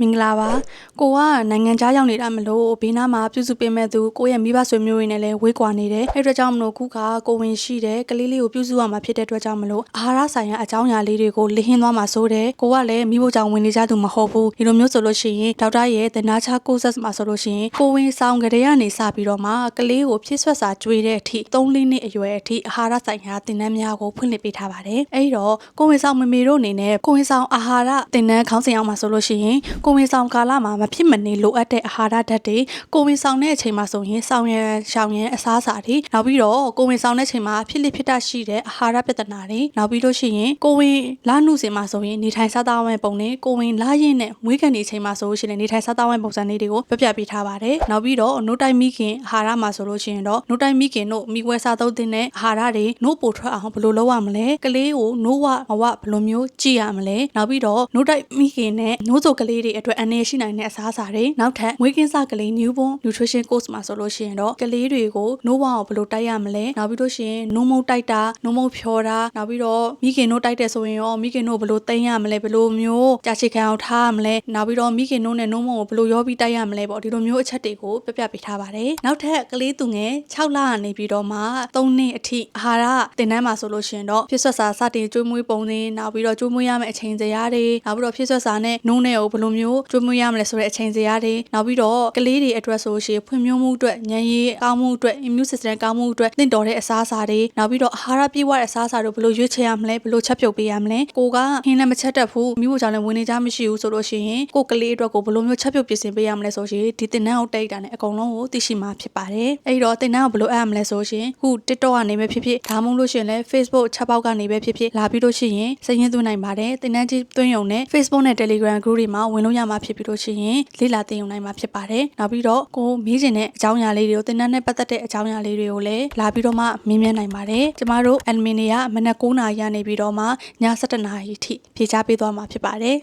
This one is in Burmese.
မင်္ဂလာပါကိုကနိုင်ငံခြားရောက်နေတာမလို့ဘေးနားမှာပြုစုပေးမဲ့သူကိုယ့်ရဲ့မိဘဆွေမျိုးတွေနဲ့လည်းဝေးကွာနေတယ်အဲ့အတွက်ကြောင့်မလို့ခုကကိုဝင်ရှိတယ်ကလေးလေးကိုပြုစုရမှာဖြစ်တဲ့အတွက်ကြောင့်မလို့အာဟာရဆိုင်ရာအကြောင်းအရာလေးတွေကိုလဟင်းသွားမှာစိုးတယ်ကိုကလည်းမိဖို့ကြောင့်ဝင်နေကြသူမဟုတ်ဘူးဒီလိုမျိုးဆိုလို့ရှိရင်ဒေါက်တာရဲ့တနာချကိုဆက်မှာဆိုလို့ရှိရင်ကိုဝင်ဆောင်ကလေးကနေစပြီးတော့မှကလေးကိုဖြစ်ဆွက်စာကျွေးတဲ့အထိ3လနှစ်အရွယ်အထိအာဟာရဆိုင်ရာသင်တန်းများကိုဖွင့်လှစ်ပေးထားပါတယ်အဲ့တော့ကိုဝင်ဆောင်မမေတို့အနေနဲ့ကိုဝင်ဆောင်အာဟာရသင်တန်းခေါင်းစဉ်အောင်မှာဆိုလို့ရှိရင်ကိုဝင်ဆောင်ကာလမှာမဖြစ်မနေလိုအပ်တဲ့အာဟာရဓာတ်တွေကိုဝင်ဆောင်တဲ့အချိန်မှာဆိုရင်ဆောင်ရန်ရှောင်ရန်အစားအစာတွေနောက်ပြီးတော့ကိုဝင်ဆောင်တဲ့အချိန်မှာဖြစ်လိဖြစ်တတ်ရှိတဲ့အာဟာရပြဿနာတွေနောက်ပြီးလို့ရှိရင်ကိုဝင်လာနှုစင်မှာဆိုရင်နေထိုင်စားသောက်မဲ့ပုံတွေကိုဝင်လာရင်နဲ့မွေးကန်နေချိန်မှာဆိုလို့ရှိရင်နေထိုင်စားသောက်မဲ့ပုံစံလေးတွေကိုပြပြပေးထားပါတယ်နောက်ပြီးတော့နို့တိုက်မိခင်အာဟာရမှာဆိုလို့ရှိရင်တော့နို့တိုက်မိခင်တို့မိခွဲစားသုံးတဲ့အာဟာရတွေနို့ပိုထွက်အောင်ဘယ်လိုလုပ်ရမလဲကလေးကိုနို့ဝမဝဘယ်လိုမျိုးကြည့်ရမလဲနောက်ပြီးတော့နို့တိုက်မိခင်နဲ့နို့စိုကလေးတွေအတွက်အနေရှိနိုင်တဲ့အစားအစာတွေနောက်ထပ်မွေးကင်းစကလေး newborn nutrition course မှာဆိုလို့ရှိရင်တော့ကလေးတွေကိုနို့ဝအောင်ဘယ်လိုတိုက်ရမလဲနောက်ပြီးလို့ရှိရင်နို့မုတ်တိုက်တာနို့မုတ်ဖြောတာနောက်ပြီးတော့မိခင်နို့တိုက်တဲ့ဆိုရင်ရောမိခင်နို့ဘယ်လိုသိမ်းရမလဲဘယ်လိုမျိုးကြာချီခံအောင်ထားရမလဲနောက်ပြီးတော့မိခင်နို့နဲ့နို့မုတ်ကိုဘယ်လိုရောပြီးတိုက်ရမလဲပေါ့ဒီလိုမျိုးအချက်တွေကိုပြပြပေးထားပါတယ်နောက်ထပ်ကလေးသူငယ်6လကနေပြီးတော့မှ3နှစ်အထိအာဟာရတင်တန်းမှာဆိုလို့ရှိရင်တော့ဖြစ်ဆွက်စာစတင်ကျွေးမွေးပုံတွေနောက်ပြီးတော့ကျွေးမွေးရမယ့်အချိန်စရာတွေနောက်ပြီးတော့ဖြစ်ဆွက်စာနဲ့နို့နဲ့ကိုဘယ်လိုမျိုးကျွေးမွေးရမလဲဆိုတဲ့အချိန်စရာတွေနောက်ပြီးတော့ကလေးတွေအတွက်ဆိုရှင်ဖွံ့ဖြိုးမှုအတွက်ဉာဏ်ရည်ကောင်းမှုအတွက် immune system ကောင်းမှုအတွက်သင့်တော်တဲ့အစားအစာတွေနောက်ပြီးတော့အာဟာရပြည့်ဝတဲ့အစားအစာတွေဘယ်လိုရွေးချယ်ရမလဲဘယ်လိုချက်ပြုတ်ပေးရမလဲကိုကဟင်းလည်းမချက်တတ်ဘူးမိဖို့ကြောင့်လည်းဝင်နေကြမရှိဘူးဆိုလို့ရှိရင်ကိုကလေးအတွက်ကိုဘယ်လိုမျိုးချက်ပြုတ်ပြင်ဆင်ပေးရမလဲဆိုရှင်ဒီတင်နန်းကိုတိတ်တာနဲ့အကုန်လုံးကိုသိရှိမှာဖြစ်ပါတယ်အဲ့တော့တင်နန်းကိုဘယ်လိုအပ်ရမလဲဆိုရှင်ခု TikTok ကနေပဲဖြစ်ဖြစ်ဒါမှမဟုတ်လို့ရှိရင်လည်း Facebook ချက်ပေါက်ကနေပဲဖြစ်ဖြစ်လာပြီးလို့ရှိရင်စည်ရင်းသွင်းနိုင်ပါတယ်တင်နန်းကြီးသွင်းရုံနဲ့ Facebook နဲ့ Telegram group တွေမှာဝင်လို့ရမှာဖြစ်ပြီးလို့ရှိရင်လေ့လာသင်ယူနိုင်မှာဖြစ်ပါတယ်နောက်ပြီးတော့ကိုမေးချင်တဲ့အကြောင်းအရာလေးတွေကိုတင်နန်းနဲ့ပတ်သက်တဲ့အကြောင်းအရာလေးတွေကိုလည်းလာပြီးတော့မှမေးမြန်းနိုင်ပါတယ်ကျမတို့ admin တွေကမနက်9:00နာရီကနေပြီးတော့မှည7:00နာရီထိဖြေချပေးသွားမှာဖြစ်ပါတယ်